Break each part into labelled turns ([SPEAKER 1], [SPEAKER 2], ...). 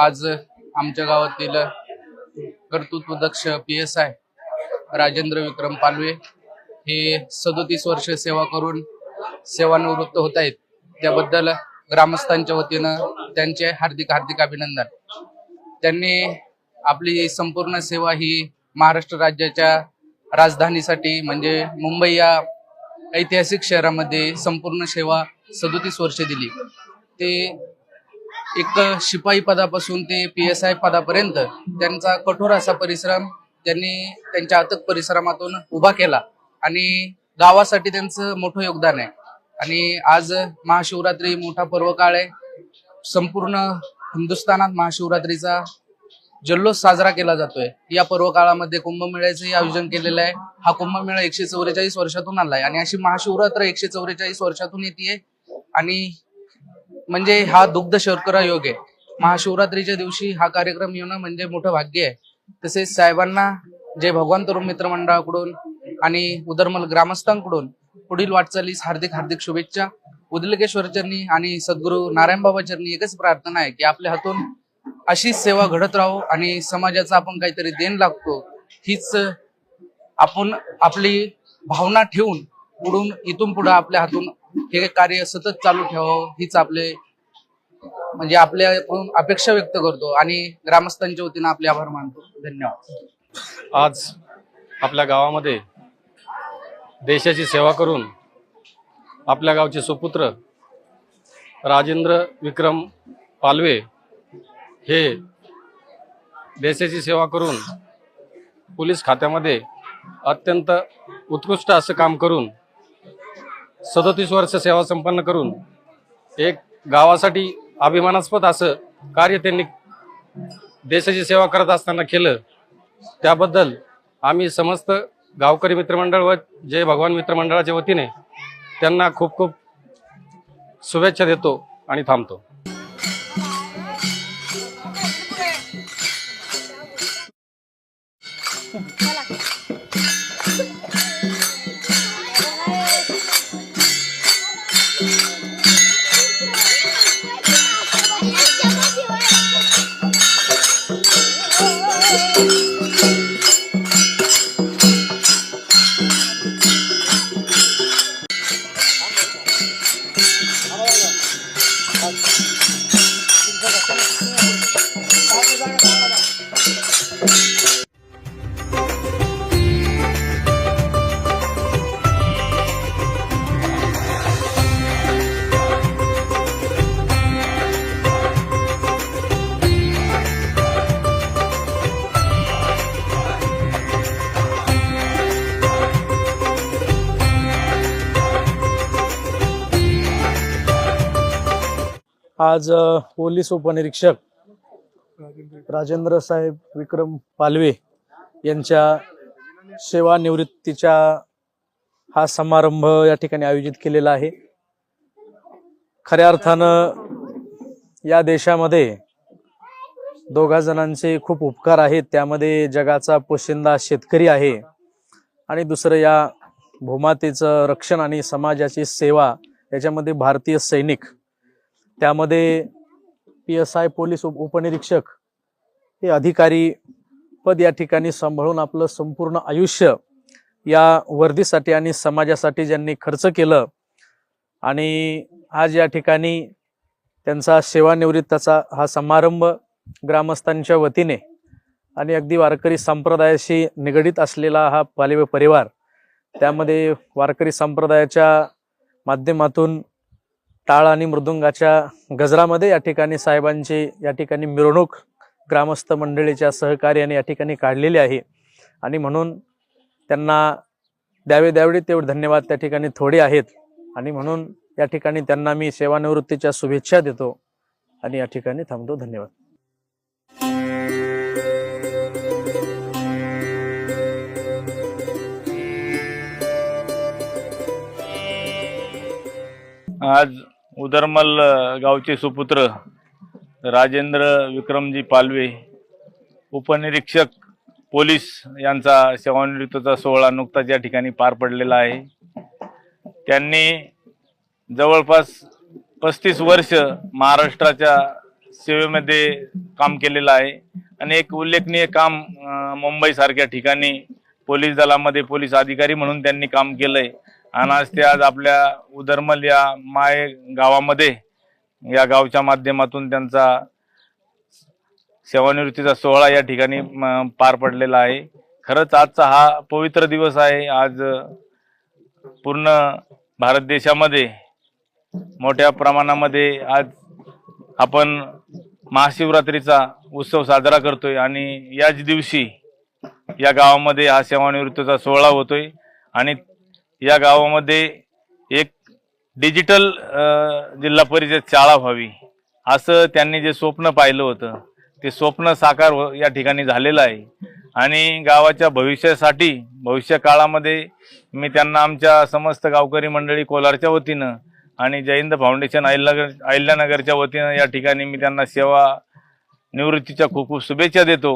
[SPEAKER 1] आज आमच्या गावातील कर्तृत्वदक्ष P S I Rajendra Vikram Palve हे सदोतीस वर्ष सेवा करून सेवानिवृत्त होत आहेत. त्याबद्दल ग्रामस्थांच्या वतीनं त्यांचे हार्दिक हार्दिक अभिनंदन. त्यांनी आपली संपूर्ण सेवा ही महाराष्ट्र राज्याच्या राजधानीसाठी म्हणजे मुंबई या ऐतिहासिक शहरामध्ये संपूर्ण सेवा सदोतीस वर्ष दिली. ते एक शिपाई पदापासून ते पी एस आय पदापर्यंत त्यांचा कठोर असा परिश्रम त्यांनी त्यांच्या अथक परिश्रमातून उभा केला. आणि गावासाठी त्यांचं मोठं योगदान आहे. आणि आज महाशिवरात्री मोठा पर्व काळ आहे. संपूर्ण हिंदुस्थानात महाशिवरात्रीचा जल्लोष साजरा केला जातोय. या पर्व काळामध्ये कुंभमेळ्याचंही आयोजन केलेलं आहे. हा कुंभमेळा एकशे चौवेचाळीस वर्षातून आलाय. आणि अशी महाशिवरात्र एकशे चौवेचाळीस वर्षातून येते आणि म्हणजे हा दुग्ध शर्करा योग आहे. महाशिवरात्रीच्या दिवशी हा कार्यक्रम येणं म्हणजे मोठं भाग्य आहे. तसेच साहेबांना जय भगवान तरुण मित्र मंडळाकडून आणि उदरमल ग्रामस्थांकडून पुढील वाटचालीस हार्दिक हार्दिक शुभेच्छा. उदलकेश्वर चरणी आणि सद्गुरू नारायण बाबा चरणी एकच प्रार्थना आहे की आपल्या हातून अशीच सेवा घडत राहो आणि समाजाचा आपण काहीतरी देण लागतो. हीच आपण आपली भावना ठेवून पुढून इथून पुढे आपल्या हातून हे कार्य सतत चालू ठेवावं हीच आपले म्हणजे आपल्याकडून अपेक्षा व्यक्त करतो आणि ग्रामस्थांच्या वतीनं आपले आभार मानतो. धन्यवाद.
[SPEAKER 2] आज आपल्या गावामध्ये देशाची सेवा करून आपल्या गावचे सुपुत्र राजेंद्र विक्रम पालवे हे देशाची सेवा करून पोलीस खात्यामध्ये अत्यंत उत्कृष्ट असं काम करून सदोतीस वर्ष सेवा संपन्न करून एक गावासाठी अभिमानास्पद असं कार्य त्यांनी देशाची सेवा करत असताना केलं. त्याबद्दल आम्ही समस्त गावकरी मित्रमंडळ व जय भगवान मित्रमंडळाच्या वतीने त्यांना खूप खूप शुभेच्छा देतो आणि थांबतो.
[SPEAKER 3] Thank you. आज पोलीस उपनिरीक्षक राजेंद्र साहेब विक्रम पालवे यांच्या सेवानिवृत्तीचा हा समारंभ या ठिकाणी आयोजित केलेला आहे. खऱ्या अर्थानं या देशामध्ये दोघा जणांचे खूप उपकार आहेत. त्यामध्ये जगाचा पोशिंदा शेतकरी आहे आणि दुसरं या भूमातेचं रक्षण आणि समाजाची सेवा याच्यामध्ये भारतीय सैनिक त्यामध्ये पी एस आय पोलीस उप- उपनिरीक्षक हे अधिकारी पद या ठिकाणी सांभाळून आपलं संपूर्ण आयुष्य या वर्दीसाठी आणि समाजासाठी ज्यांनी खर्च केलं आणि आज या ठिकाणी त्यांचा सेवानिवृत्ताचा हा समारंभ ग्रामस्थांच्या वतीने आणि अगदी वारकरी संप्रदायाशी निगडीत असलेला हा पालिव परिवार त्यामध्ये वारकरी संप्रदायाच्या माध्यमातून टाळ आणि मृदुंगाच्या गजरामध्ये या ठिकाणी साहेबांची या ठिकाणी मिरवणूक ग्रामस्थ मंडळीच्या सहकार्याने या ठिकाणी काढलेली आहे. आणि म्हणून त्यांना द्यावे द्यावे तेवढे धन्यवाद त्या ठिकाणी थोडे आहेत. आणि म्हणून या ठिकाणी त्यांना मी सेवानिवृत्तीच्या शुभेच्छा देतो आणि या ठिकाणी थांबतो. धन्यवाद.
[SPEAKER 4] आज उदरमल गावचे सुपुत्र राजेंद्र विक्रमजी पालवे उपनिरीक्षक पोलीस यांचा सेवानिवृत्तीचा सोहळा नुकताच या ठिकाणी पार पडलेला आहे. त्यांनी जवळपास पस्तीस वर्ष महाराष्ट्राच्या सेवेमध्ये काम केलेलं आहे आणि एक उल्लेखनीय काम मुंबईसारख्या ठिकाणी पोलीस दलामध्ये पोलीस अधिकारी म्हणून त्यांनी काम केलंय. आणि आज ते आज आपल्या उदरमल या माय गावामध्ये या गावच्या माध्यमातून त्यांचा सेवानिवृत्तीचा सोहळा या ठिकाणी म, पार पडलेला आहे. खरंच आजचा हा पवित्र दिवस आहे. आज पूर्ण भारत देशामध्ये मोठ्या प्रमाणामध्ये आज आपण महाशिवरात्रीचा उत्सव साजरा करतोय आणि याच दिवशी या गावामध्ये हा सेवानिवृत्तीचा सोहळा होतोय. आणि या गावामध्ये एक डिजिटल जिल्हा परिषद शाळा व्हावी असं त्यांनी जे स्वप्न पाहिलं होतं ते स्वप्न साकार या ठिकाणी झालेलं आहे. आणि गावाच्या भविष्यासाठी भविष्य काळामध्ये मी त्यांना आमच्या समस्त गावकरी मंडळी कोलारच्या वतीनं आणि जयंत फाउंडेशन अहिल्यानगर अहिल्यानगरच्या वतीनं या ठिकाणी मी त्यांना सेवा निवृत्तीच्या खूप खूप शुभेच्छा देतो.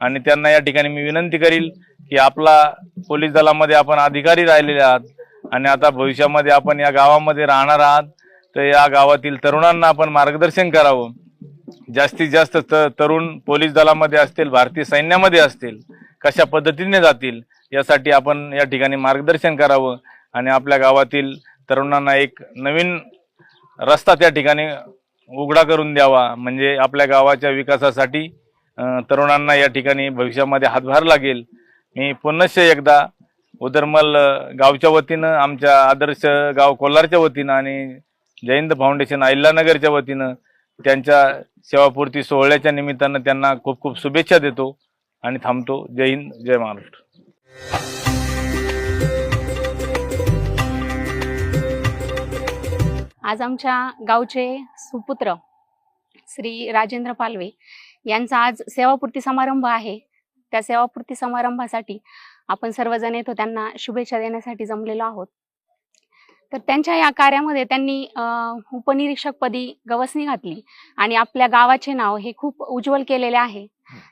[SPEAKER 4] आणि त्यांना या ठिकाणी मी विनंती करील की आपला पोलीस दलामध्ये आपण अधिकारी राहिलेले आहात आणि आता भविष्यामध्ये आपण या गावामध्ये राहणार आहात तर या गावातील तरुणांना आपण मार्गदर्शन करावं. जास्तीत जास्त तरुण पोलीस दलामध्ये असतील भारतीय सैन्यामध्ये असतील कशा पद्धतीने जातील यासाठी आपण या ठिकाणी मार्गदर्शन करावं. आणि आपल्या गावातील तरुणांना एक नवीन रस्ता त्या ठिकाणी उघडा करून द्यावा. म्हणजे आपल्या गावाच्या विकासासाठी तरुणांना या ठिकाणी भविष्यामध्ये हातभार लागेल. मी पुनश्च एकदा उदरमल गावच्या वतीनं आमच्या आदर्श गाव कोल्हारच्या वतीनं आणि जयंत फाउंडेशन अहिल्यानगरच्या वतीनं त्यांच्या सेवापूर्ती सोहळ्याच्या निमित्तानं त्यांना खूप खूप शुभेच्छा देतो आणि थांबतो. जय हिंद जय महाराष्ट्र.
[SPEAKER 5] आज आमच्या गावचे सुपुत्र श्री राजेंद्र पालवे यांचा आज सेवापूर्ती समारंभ आहे. त्या सेवापूर्ती समारंभासाठी आपण सर्वजण येतो त्यांना शुभेच्छा देण्यासाठी जमलेलो आहोत. तर त्यांच्या या कार्यामध्ये त्यांनी अं, उपनिरीक्षकपदी गवसणी घातली आणि आपल्या गावाचे नाव हे खूप उज्ज्वल केलेले आहे.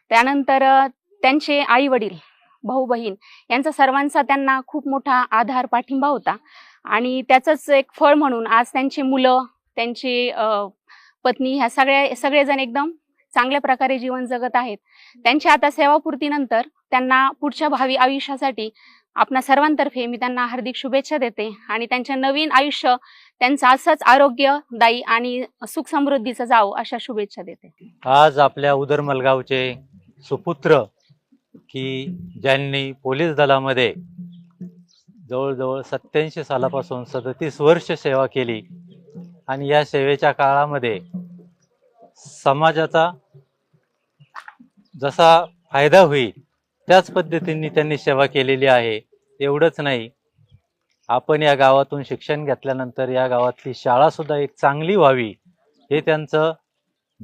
[SPEAKER 5] त्यानंतर त्यांचे आई वडील भाऊ बहीण यांचा सर्वांचा त्यांना खूप मोठा आधार पाठिंबा होता. आणि त्याचंच एक फळ म्हणून आज त्यांची मुलं त्यांची पत्नी ह्या सगळ्या सगळेजण एकदम चांगल्या प्रकारे जीवन जगत आहेत. त्यांच्या आता सेवापूर्तीनंतर त्यांना पुढच्या भावी आयुष्यासाठी आपणा सर्वांतर्फे मी त्यांना हार्दिक शुभेच्छा देते आणि त्यांच्या नवीन आयुष्य त्यांचं असंच आरोग्यदायी आणि सुख समृद्धीचं जावं अशा शुभेच्छा देते.
[SPEAKER 6] आज आपल्या उदरमलगावचे सुपुत्र की ज्यांनी पोलीस दलामध्ये जवळजवळ सत्याऐंशी सालापासून सदतीस वर्ष सेवा केली. आणि या सेवेच्या काळामध्ये समाजाचा जसा फायदा होईल त्याच पद्धतीने त्यांनी सेवा केलेली आहे. एवढंच नाही आपण या गावातून शिक्षण घेतल्यानंतर या गावातली शाळा सुद्धा एक चांगली व्हावी हे त्यांचं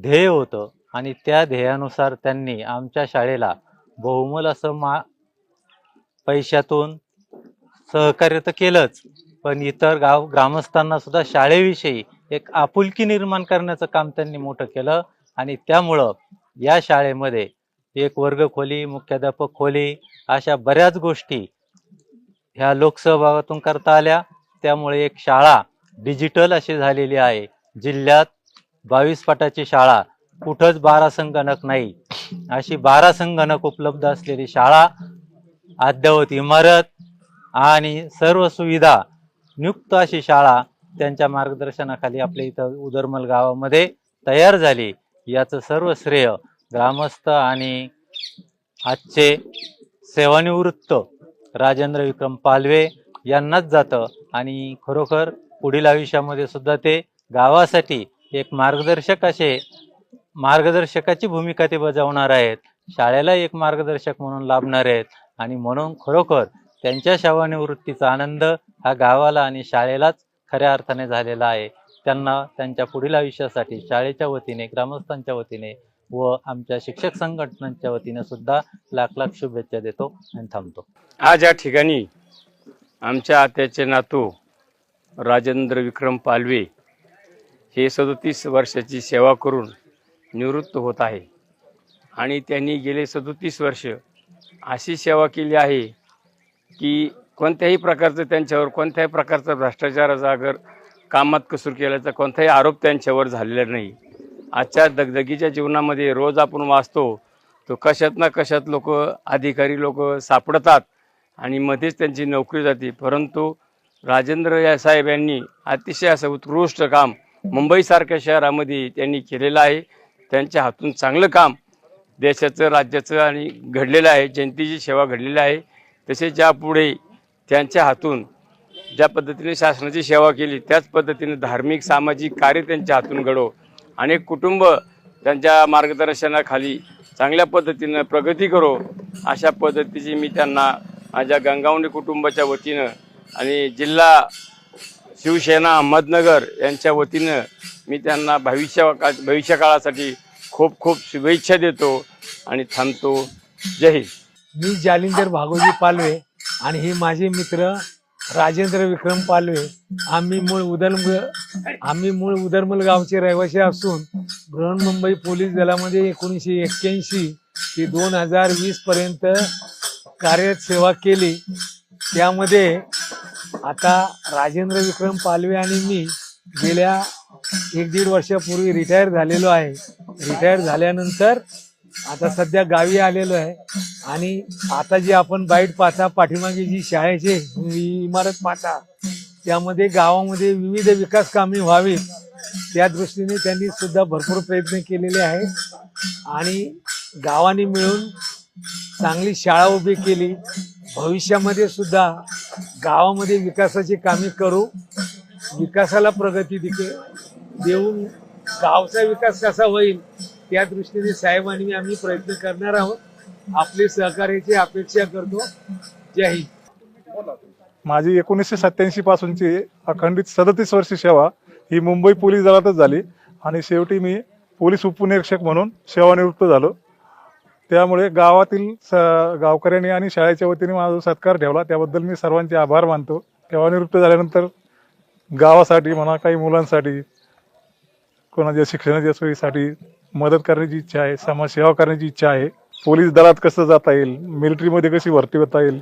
[SPEAKER 6] ध्येय होतं. आणि त्या ध्येयानुसार त्यांनी आमच्या शाळेला बहुमोल असं मा पैशातून सहकार्य तर केलंच. पण इतर गाव ग्रामस्थांना सुद्धा शाळेविषयी एक आपुलकी निर्माण करण्याचं काम त्यांनी मोठं केलं आणि त्यामुळं या शाळेमध्ये एक वर्ग खोली मुख्याध्यापक खोली अशा बऱ्याच गोष्टी ह्या लोकसहभागातून करता आल्या. त्यामुळे एक शाळा डिजिटल अशी झालेली आहे. जिल्ह्यात बावीस फाटाची शाळा कुठंच बारा संगणक नाही. अशी बारा संगणक उपलब्ध असलेली शाळा अद्ययावत इमारत आणि सर्व सुविधा नियुक्त अशी शाळा त्यांच्या मार्गदर्शनाखाली आपल्या इथं उदरमल गावामध्ये तयार झाली. याचं सर्व श्रेय ग्रामस्थ आणि आजचे सेवानिवृत्त राजेंद्र विक्रम पालवे यांनाच जातं. आणि खरोखर पुढील आयुष्यामध्ये सुद्धा ते गावासाठी एक मार्गदर्शक असे मार्गदर्शकाची भूमिका ते बजावणार आहेत. शाळेला एक मार्गदर्शक म्हणून लाभणार आहेत. आणि म्हणून खरोखर त्यांच्या सेवानिवृत्तीचा आनंद हा गावाला आणि शाळेलाच खऱ्या अर्थाने झालेला आहे. त्यांना त्यांच्या पुढील आयुष्यासाठी शाळेच्या वतीने ग्रामस्थांच्या वतीने व आमच्या शिक्षक संघटनांच्या वतीने सुद्धा लाख लाख शुभेच्छा देतो आणि थांबतो.
[SPEAKER 7] आज या ठिकाणी आमच्या आत्याचे नातू राजेंद्र विक्रम पालवे हे सदोतीस वर्षाची सेवा करून निवृत्त होत आहे. आणि त्यांनी गेले सदोतीस वर्ष अशी सेवा केली आहे की कोणत्याही प्रकारचं त्यांच्यावर कोणत्याही प्रकारचा भ्रष्टाचाराचा अगर कामात कसूर केल्याचा कोणताही आरोप त्यांच्यावर झालेला नाही. आजच्या दगदगीच्या जीवनामध्ये रोज आपण वाचतो तो कशात ना कशात लोक अधिकारी लोक सापडतात आणि मध्येच त्यांची नोकरी जाते. परंतु राजेंद्र या साहेब यांनी अतिशय असं उत्कृष्ट काम मुंबईसारख्या शहरामध्ये त्यांनी केलेलं आहे. त्यांच्या हातून चांगलं काम देशाचं राज्याचं आणि घडलेलं आहे. जनतेची सेवा घडलेली आहे. तसेच यापुढे त्यांच्या हातून ज्या पद्धतीने शासनाची सेवा केली त्याच पद्धतीने धार्मिक सामाजिक कार्य त्यांच्या हातून घडो. अनेक कुटुंब त्यांच्या मार्गदर्शनाखाली चांगल्या पद्धतीनं प्रगती करो. अशा पद्धतीची मी त्यांना माझ्या गंगावणे कुटुंबाच्या वतीनं आणि जिल्हा शिवसेना अहमदनगर यांच्या वतीनं मी त्यांना भविष्य भविष्यकाळासाठी खूप खूप शुभेच्छा देतो आणि थांबतो. जय हिंद.
[SPEAKER 8] मी जालिंदर भागोजी पालवे आणि हे माझे मित्र राजेंद्र विक्रम पालवे. आम्ही मूळ उदरमल आम्ही मूळ उदरमल गावचे रहिवासी असून बृहन्मुंबई पोलीस दलामध्ये एकोणीसशे एक्क्याऐंशी ते दोन हजार वीस पर्यंत कार्यरत सेवा केली. त्यामध्ये आता राजेंद्र विक्रम पालवे आणि मी गेल्या एक दीड वर्षापूर्वी रिटायर झालेलो आहे. रिटायर झाल्यानंतर आता सध्या गावी आलेलो आहे. आणि आता जे आपण बाईट पाहता पाठीमागे जी शाळेची इमारत पाहता त्यामध्ये गावामध्ये विविध विकास कामे व्हावीत त्या दृष्टीने त्यांनी सुद्धा भरपूर प्रयत्न केलेले आहेत. आणि गावाने मिळून चांगली शाळा उभी केली. भविष्यामध्ये सुद्धा गावामध्ये विकासाची कामे करू विकासाला प्रगती दिके देऊन गावचा विकास कसा होईल त्या दृष्टीने साहेबांनी आम्ही प्रयत्न करणार आहोत. आपली सहकार्याची अपेक्षा करतो. जय हिंद.
[SPEAKER 9] माझी एकोणीसशे सत्याऐंशी पासूनची अखंडित सदतीस वर्षी सेवा ही मुंबई पोलीस दलातच झाली आणि शेवटी मी पोलीस उपनिरीक्षक म्हणून सेवानिवृत्त झालो. त्यामुळे गावातील स गावकऱ्यांनी आणि शाळेच्या वतीने माझा सत्कार ठेवला त्याबद्दल मी सर्वांचे आभार मानतो. सेवानिवृत्त झाल्यानंतर गावासाठी म्हणा काही मुलांसाठी कोणाच्या शिक्षणाच्या सोयीसाठी मदत करण्याची इच्छा आहे समाजसेवा करण्याची इच्छा आहे. पोलीस दलात कसं जाता येईल? मिलिटरीमध्ये कशी भरती होता येईल?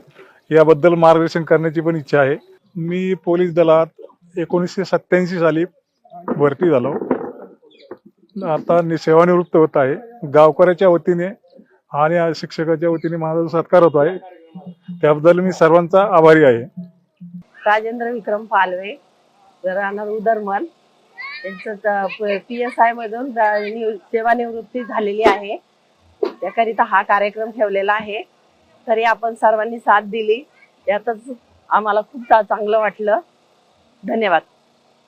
[SPEAKER 9] याबद्दल मार्गदर्शन करण्याची पण इच्छा आहे. मी पोलीस दलात एकोणीसशे सत्त्याऐंशी साली भरती झालो. आता सेवानिवृत्त होत आहे. गावकऱ्याच्या वतीने आणि शिक्षकाच्या वतीने माझा जो सत्कार होतो आहे त्याबद्दल मी सर्वांचा आभारी आहे.
[SPEAKER 10] राजेंद्र विक्रम पालवे राहणार उदरमल त्यांचं पी एस आय मधून सेवानिवृत्ती झालेली आहे. त्याकरिता हा कार्यक्रम ठेवलेला आहे. तरी आपण सर्वांनी साथ दिली. यातच आम्हाला खूप चांगलं वाटलं. धन्यवाद.